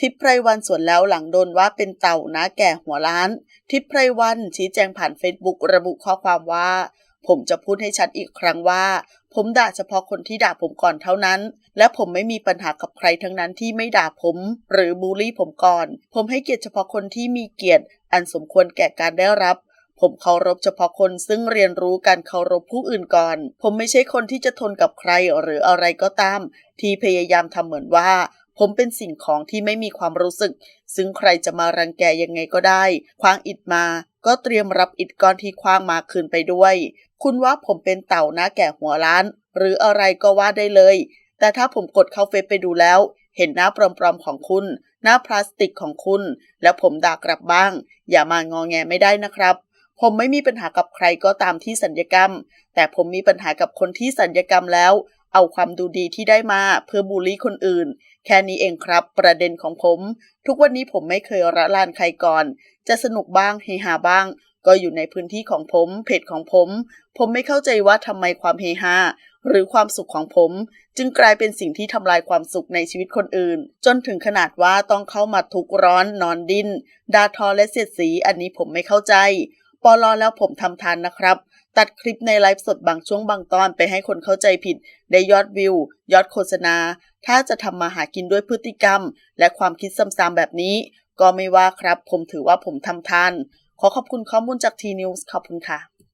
ทิพย์ไพรวันสวนแล้วหลังโดนว่าเป็นเต่านะแก่หัวล้าน ทิพย์ไพรวันชี้แจงผ่านเฟซบุ๊กระบุข้อความว่า ผมจะพูดให้ชัดอีกครั้งว่า ผมด่าเฉพาะคนที่ด่าผมก่อนเท่านั้น และผมไม่มีปัญหากับใครทั้งนั้นที่ไม่ด่าผม หรือบูลลี่ผมก่อน ผมให้เกียรติเฉพาะคนที่มีเกียรติ อันสมควรแก่การได้รับผมเคารพเฉพาะคนซึ่งเรียนรู้การเคารพผู้อื่นก่อน ผมไม่ใช่คนที่จะทนกับใครหรืออะไรก็ตาม ที่พยายามทำเหมือนว่า ผมเป็นสิ่งของที่ไม่มีความรู้สึก ซึ่งใครจะมารังแกยังไงก็ได้คว้างอิดมา ก็เตรียมรับอิดก้อนที่คว้างมาคืนไปด้วย คุณว่าผมเป็นเต่าหน้าแก่หัวล้าน หรืออะไรก็ว่าได้เลย แต่ถ้าผมกดเข้าเฟซไปดูแล้ว เห็นหน้าปลอมๆของคุณ หน้าพลาสติกของคุณ แล้วผมด่ากลับบ้าง อย่ามางอแงไม่ได้นะครับผมไม่มีปัญหากับใครก็ตามที่สัญญกรรม แต่ผมมีปัญหากับคนที่สัญญกรรมแล้ว เอาความดูดีที่ได้มาเพื่อบูลลี่คนอื่น แค่นี้เองครับ ประเด็นของผม ทุกวันนี้ผมไม่เคยระลานใครก่อน จะสนุกบ้างเฮฮาบ้าง ก็อยู่ในพื้นที่ของผมเพจของผม ผมไม่เข้าใจว่าทำไมความเฮฮาหรือความสุขของผม จึงกลายเป็นสิ่งที่ทำลายความสุขในชีวิตคนอื่น จนถึงขนาดว่าต้องเข้ามาทุกร้อนนอนดินด่าทอและเสียดสีอันนี้ผมไม่เข้าใจปอลอแล้วผมทำทานนะครับ ตัดคลิปในไลฟ์สดบางช่วงบางตอนไปให้คนเข้าใจผิด ได้ยอดวิว ยอดโฆษณา ถ้าจะทำมาหากินด้วยพฤติกรรม และความคิดซ้ำๆแบบนี้ ก็ไม่ว่าครับ ผมถือว่าผมทำทานขอขอบคุณข้อมูลจากทีนิวส์ขอบคุณค่ะ